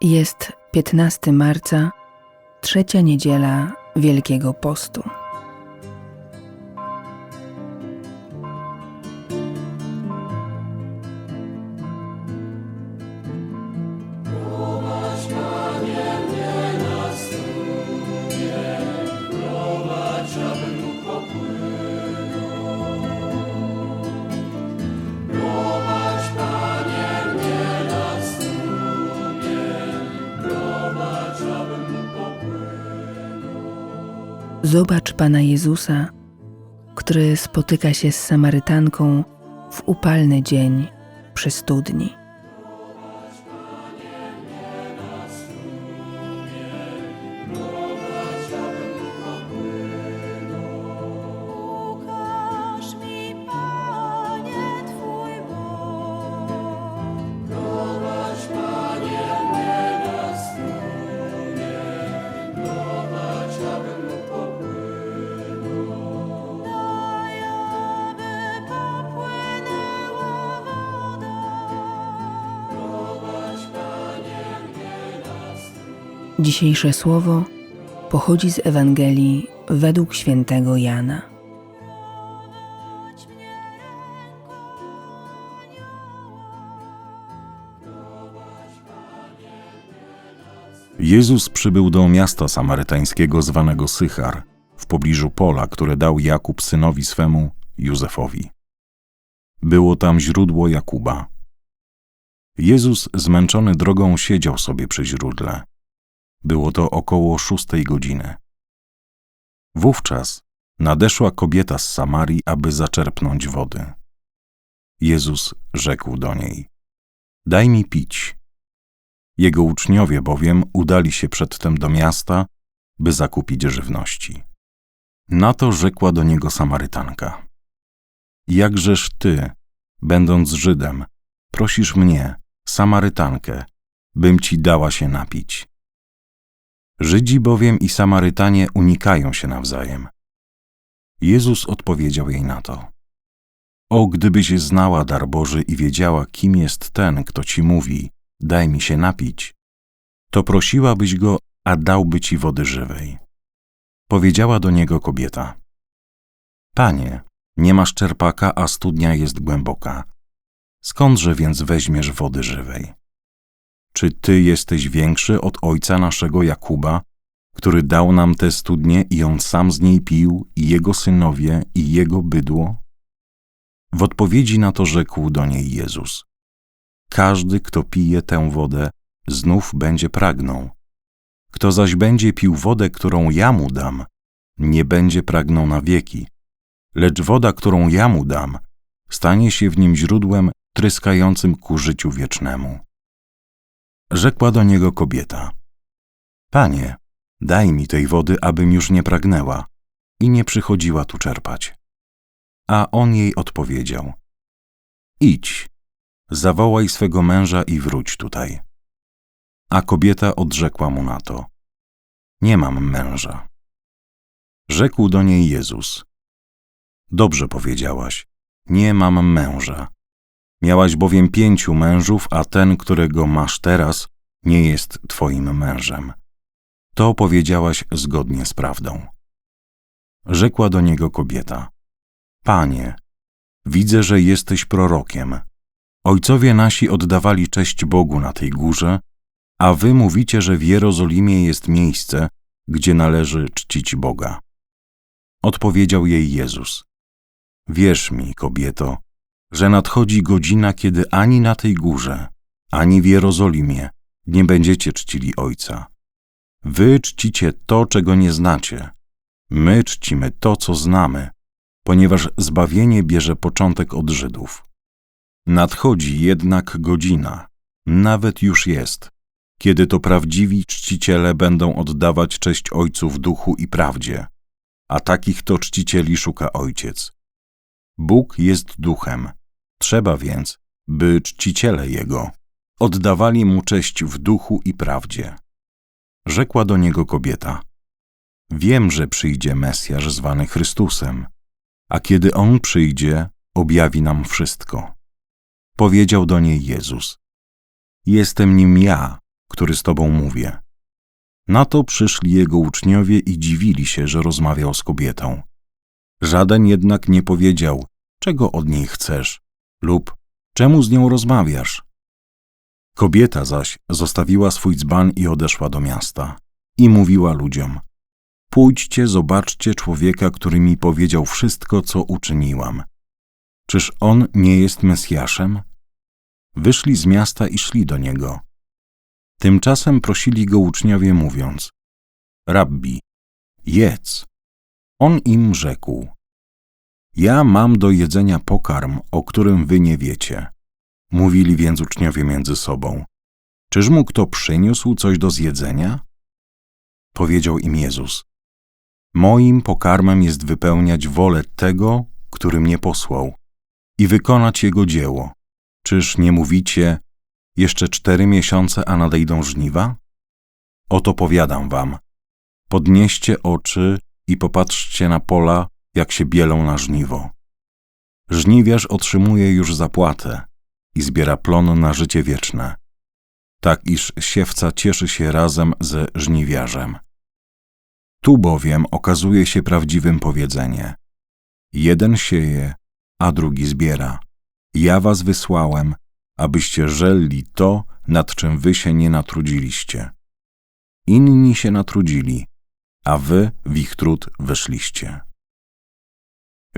Jest 15 marca, trzecia niedziela Wielkiego Postu. Zobacz Pana Jezusa, który spotyka się z Samarytanką w upalny dzień przy studni. Dzisiejsze słowo pochodzi z Ewangelii według świętego Jana. Jezus przybył do miasta samarytańskiego zwanego Sychar, w pobliżu pola, które dał Jakub synowi swemu, Józefowi. Było tam źródło Jakuba. Jezus, zmęczony drogą, siedział sobie przy źródle. Było to około szóstej godziny. Wówczas nadeszła kobieta z Samarii, aby zaczerpnąć wody. Jezus rzekł do niej: Daj mi pić. Jego uczniowie bowiem udali się przedtem do miasta, by zakupić żywności. Na to rzekła do niego Samarytanka: Jakżeż ty, będąc Żydem, prosisz mnie, Samarytankę, bym ci dała się napić? Żydzi bowiem i Samarytanie unikają się nawzajem. Jezus odpowiedział jej na to: O, gdybyś znała dar Boży i wiedziała, kim jest ten, kto ci mówi, daj mi się napić, to prosiłabyś go, a dałby ci wody żywej. Powiedziała do niego kobieta: Panie, nie masz czerpaka, a studnia jest głęboka. Skądże więc weźmiesz wody żywej? Czy ty jesteś większy od ojca naszego Jakuba, który dał nam tę studnię i on sam z niej pił, i jego synowie, i jego bydło? W odpowiedzi na to rzekł do niej Jezus: każdy, kto pije tę wodę, znów będzie pragnął. Kto zaś będzie pił wodę, którą ja mu dam, nie będzie pragnął na wieki, lecz woda, którą ja mu dam, stanie się w nim źródłem tryskającym ku życiu wiecznemu. Rzekła do niego kobieta: Panie, daj mi tej wody, abym już nie pragnęła i nie przychodziła tu czerpać. A on jej odpowiedział: Idź, zawołaj swego męża i wróć tutaj. A kobieta odrzekła mu na to: Nie mam męża. Rzekł do niej Jezus: Dobrze powiedziałaś, nie mam męża. Miałaś bowiem pięciu mężów, a ten, którego masz teraz, nie jest twoim mężem. To powiedziałaś zgodnie z prawdą. Rzekła do niego kobieta: Panie, widzę, że jesteś prorokiem. Ojcowie nasi oddawali cześć Bogu na tej górze, a wy mówicie, że w Jerozolimie jest miejsce, gdzie należy czcić Boga. Odpowiedział jej Jezus: Wierz mi, kobieto, że nadchodzi godzina, kiedy ani na tej górze, ani w Jerozolimie nie będziecie czcili Ojca. Wy czcicie to, czego nie znacie. My czcimy to, co znamy, ponieważ zbawienie bierze początek od Żydów. Nadchodzi jednak godzina, nawet już jest, kiedy to prawdziwi czciciele będą oddawać cześć Ojcu w duchu i prawdzie, a takich to czcicieli szuka Ojciec. Bóg jest duchem, trzeba więc, by czciciele Jego oddawali Mu cześć w duchu i prawdzie. Rzekła do niego kobieta: Wiem, że przyjdzie Mesjasz zwany Chrystusem, a kiedy On przyjdzie, objawi nam wszystko. Powiedział do niej Jezus: Jestem nim ja, który z tobą mówię. Na to przyszli jego uczniowie i dziwili się, że rozmawiał z kobietą. Żaden jednak nie powiedział, czego od niej chcesz lub czemu z nią rozmawiasz. Kobieta zaś zostawiła swój dzban i odeszła do miasta i mówiła ludziom: Pójdźcie, zobaczcie człowieka, który mi powiedział wszystko, co uczyniłam. Czyż on nie jest Mesjaszem? Wyszli z miasta i szli do niego. Tymczasem prosili go uczniowie, mówiąc: Rabbi, jedz. On im rzekł: Ja mam do jedzenia pokarm, o którym wy nie wiecie. Mówili więc uczniowie między sobą: Czyż mu kto przyniósł coś do zjedzenia? Powiedział im Jezus: Moim pokarmem jest wypełniać wolę tego, który mnie posłał, i wykonać jego dzieło. Czyż nie mówicie, jeszcze cztery miesiące, a nadejdą żniwa? Oto powiadam wam, podnieście oczy i popatrzcie na pola, jak się bielą na żniwo. Żniwiarz otrzymuje już zapłatę i zbiera plon na życie wieczne, tak iż siewca cieszy się razem ze żniwiarzem. Tu bowiem okazuje się prawdziwym powiedzenie: Jeden sieje, a drugi zbiera. Ja was wysłałem, abyście żelli to, nad czym wy się nie natrudziliście. Inni się natrudzili, a wy w ich trud weszliście.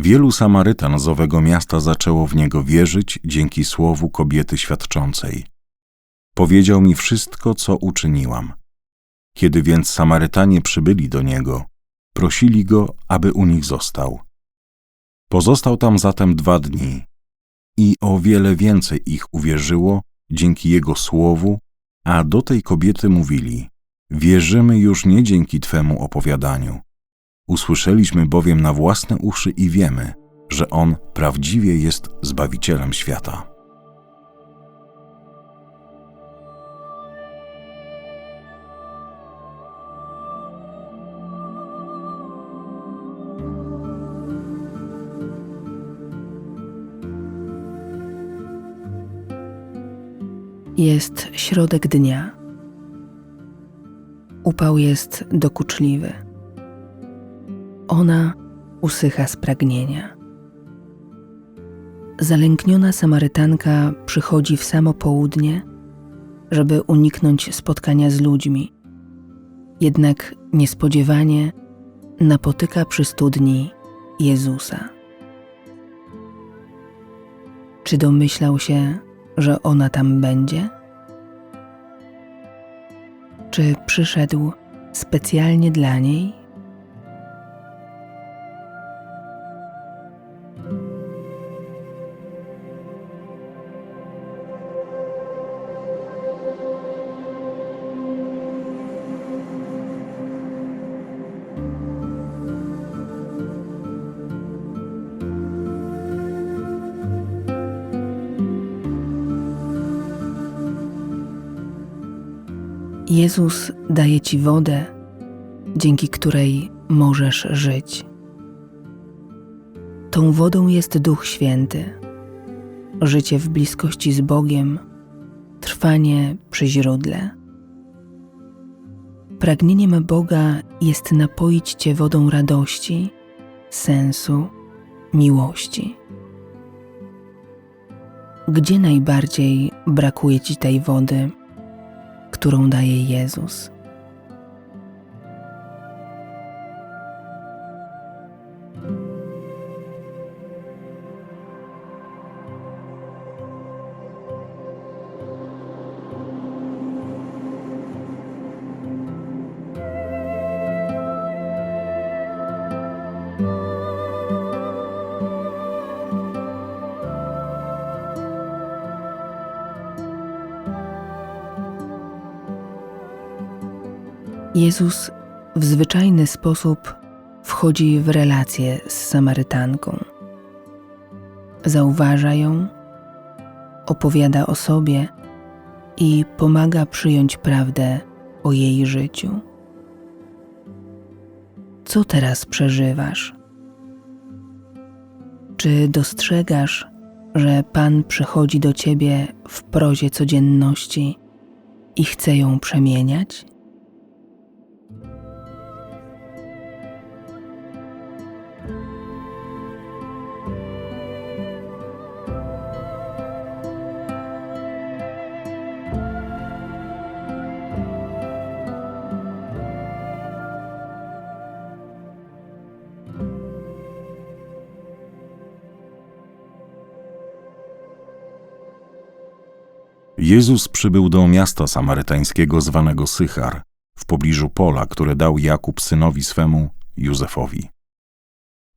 Wielu Samarytan z owego miasta zaczęło w niego wierzyć dzięki słowu kobiety świadczącej. Powiedział mi wszystko, co uczyniłam. Kiedy więc Samarytanie przybyli do niego, prosili go, aby u nich został. Pozostał tam zatem dwa dni i o wiele więcej ich uwierzyło dzięki jego słowu, a do tej kobiety mówili: Wierzymy już nie dzięki twemu opowiadaniu. Usłyszeliśmy bowiem na własne uszy i wiemy, że on prawdziwie jest zbawicielem świata. Jest środek dnia. Upał jest dokuczliwy. Ona usycha z pragnienia. Zalękniona Samarytanka przychodzi w samo południe, żeby uniknąć spotkania z ludźmi. Jednak niespodziewanie napotyka przy studni Jezusa. Czy domyślał się, że ona tam będzie? Czy przyszedł specjalnie dla niej? Jezus daje ci wodę, dzięki której możesz żyć. Tą wodą jest Duch Święty, życie w bliskości z Bogiem, trwanie przy źródle. Pragnieniem Boga jest napoić cię wodą radości, sensu, miłości. Gdzie najbardziej brakuje ci tej wody? Którą daje Jezus. Jezus w zwyczajny sposób wchodzi w relację z Samarytanką. Zauważa ją, opowiada o sobie i pomaga przyjąć prawdę o jej życiu. Co teraz przeżywasz? Czy dostrzegasz, że Pan przychodzi do ciebie w prozie codzienności i chce ją przemieniać? Jezus przybył do miasta samarytańskiego zwanego Sychar, w pobliżu pola, które dał Jakub synowi swemu, Józefowi.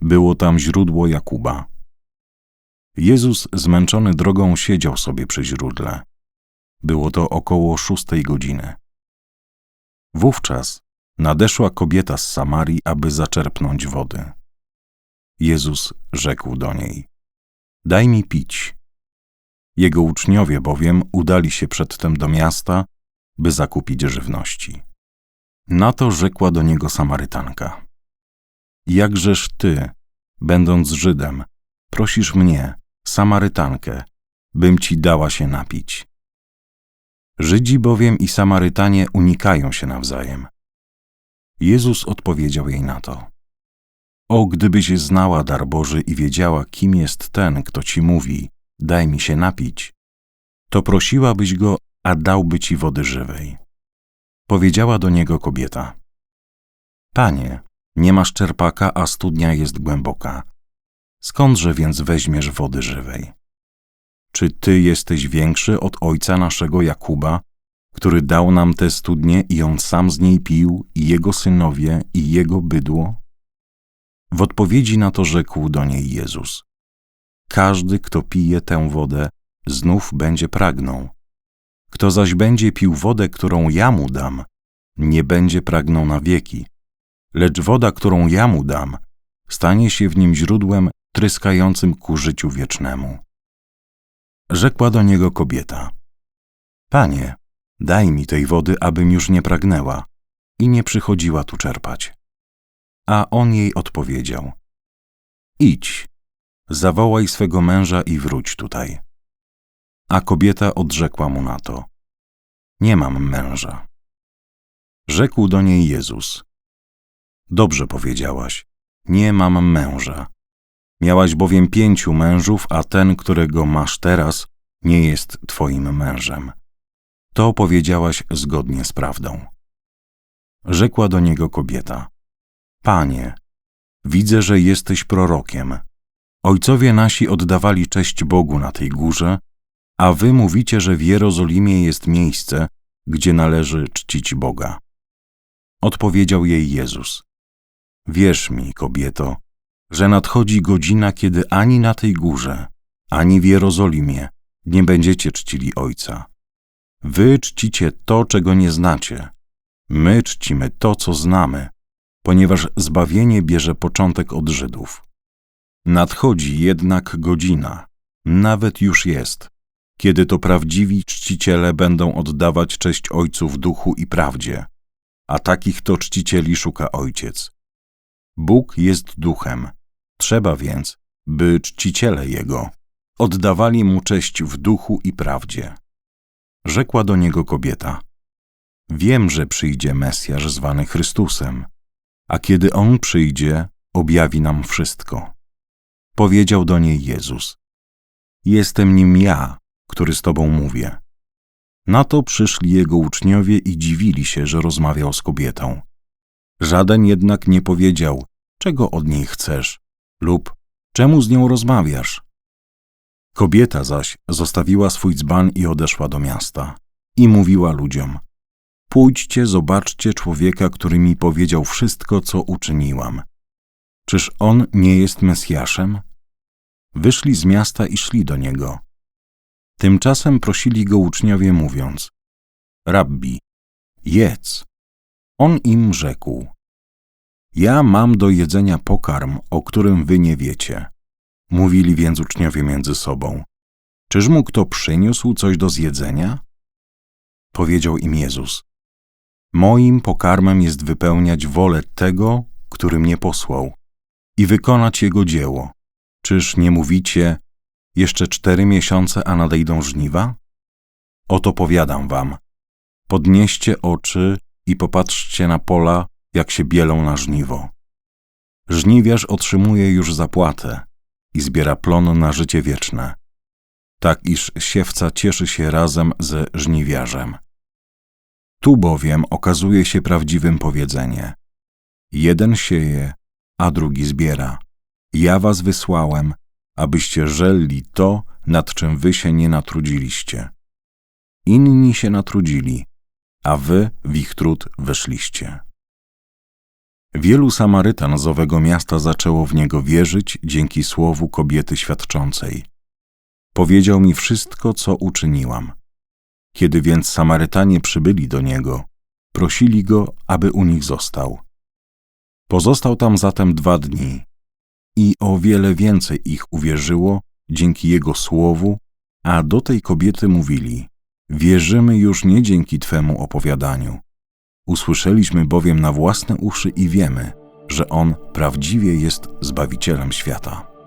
Było tam źródło Jakuba. Jezus, zmęczony drogą, siedział sobie przy źródle. Było to około szóstej godziny. Wówczas nadeszła kobieta z Samarii, aby zaczerpnąć wody. Jezus rzekł do niej: Daj mi pić. Jego uczniowie bowiem udali się przedtem do miasta, by zakupić żywności. Na to rzekła do niego Samarytanka: Jakżeż ty, będąc Żydem, prosisz mnie, Samarytankę, bym ci dała się napić? Żydzi bowiem i Samarytanie unikają się nawzajem. Jezus odpowiedział jej na to: O, gdybyś znała dar Boży i wiedziała, kim jest ten, kto ci mówi, daj mi się napić, to prosiłabyś go, a dałby ci wody żywej. Powiedziała do niego kobieta: Panie, nie masz czerpaka, a studnia jest głęboka. Skądże więc weźmiesz wody żywej? Czy ty jesteś większy od ojca naszego Jakuba, który dał nam tę studnię i on sam z niej pił, i jego synowie, i jego bydło? W odpowiedzi na to rzekł do niej Jezus: Każdy, kto pije tę wodę, znów będzie pragnął. Kto zaś będzie pił wodę, którą ja mu dam, nie będzie pragnął na wieki, lecz woda, którą ja mu dam, stanie się w nim źródłem tryskającym ku życiu wiecznemu. Rzekła do niego kobieta: Panie, daj mi tej wody, abym już nie pragnęła i nie przychodziła tu czerpać. A on jej odpowiedział: Idź, zawołaj swego męża i wróć tutaj. A kobieta odrzekła mu na to: Nie mam męża. Rzekł do niej Jezus: Dobrze powiedziałaś, nie mam męża. Miałaś bowiem pięciu mężów, a ten, którego masz teraz, nie jest twoim mężem. To powiedziałaś zgodnie z prawdą. Rzekła do niego kobieta: Panie, widzę, że jesteś prorokiem. Ojcowie nasi oddawali cześć Bogu na tej górze, a wy mówicie, że w Jerozolimie jest miejsce, gdzie należy czcić Boga. Odpowiedział jej Jezus: Wierz mi, kobieto, że nadchodzi godzina, kiedy ani na tej górze, ani w Jerozolimie nie będziecie czcili Ojca. Wy czcicie to, czego nie znacie. My czcimy to, co znamy, ponieważ zbawienie bierze początek od Żydów. Nadchodzi jednak godzina, nawet już jest, kiedy to prawdziwi czciciele będą oddawać cześć Ojcu w duchu i prawdzie, a takich to czcicieli szuka Ojciec. Bóg jest duchem, trzeba więc, by czciciele Jego oddawali Mu cześć w duchu i prawdzie. Rzekła do niego kobieta: Wiem, że przyjdzie Mesjasz zwany Chrystusem, a kiedy On przyjdzie, objawi nam wszystko. Powiedział do niej Jezus: Jestem nim ja, który z tobą mówię. Na to przyszli jego uczniowie i dziwili się, że rozmawiał z kobietą. Żaden jednak nie powiedział, czego od niej chcesz, lub czemu z nią rozmawiasz. Kobieta zaś zostawiła swój dzban i odeszła do miasta i mówiła ludziom: Pójdźcie, zobaczcie człowieka, który mi powiedział wszystko, co uczyniłam. Czyż on nie jest Mesjaszem? Wyszli z miasta i szli do niego. Tymczasem prosili go uczniowie, mówiąc: Rabbi, jedz. On im rzekł: Ja mam do jedzenia pokarm, o którym wy nie wiecie. Mówili więc uczniowie między sobą: Czyż mu kto przyniósł coś do zjedzenia? Powiedział im Jezus: Moim pokarmem jest wypełniać wolę tego, który mnie posłał, i wykonać jego dzieło. Czyż nie mówicie, jeszcze cztery miesiące, a nadejdą żniwa? Oto powiadam wam, Podnieście oczy i popatrzcie na pola, jak się bielą na żniwo. Żniwiarz otrzymuje już zapłatę i zbiera plon na życie wieczne, tak iż siewca cieszy się razem ze żniwiarzem. Tu bowiem okazuje się prawdziwym powiedzenie: Jeden sieje, a drugi zbiera. Ja was wysłałem, abyście żelli to, nad czym wy się nie natrudziliście. Inni się natrudzili, a wy w ich trud weszliście. Wielu Samarytan z owego miasta zaczęło w niego wierzyć dzięki słowu kobiety świadczącej. Powiedział mi wszystko, co uczyniłam. Kiedy więc Samarytanie przybyli do niego, prosili go, aby u nich został. Pozostał tam zatem dwa dni i o wiele więcej ich uwierzyło dzięki jego słowu, a do tej kobiety mówili: Wierzymy już nie dzięki twemu opowiadaniu. Usłyszeliśmy bowiem na własne uszy i wiemy, że on prawdziwie jest zbawicielem świata.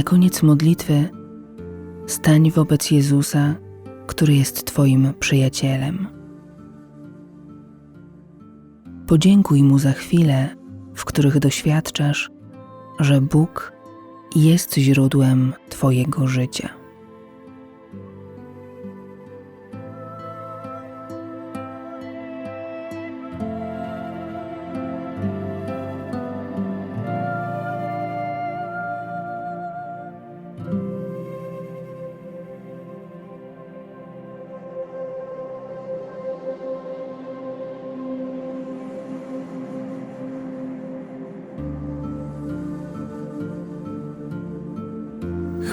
Na koniec modlitwy stań wobec Jezusa, który jest Twoim przyjacielem. Podziękuj Mu za chwile, w których doświadczasz, że Bóg jest źródłem Twojego życia.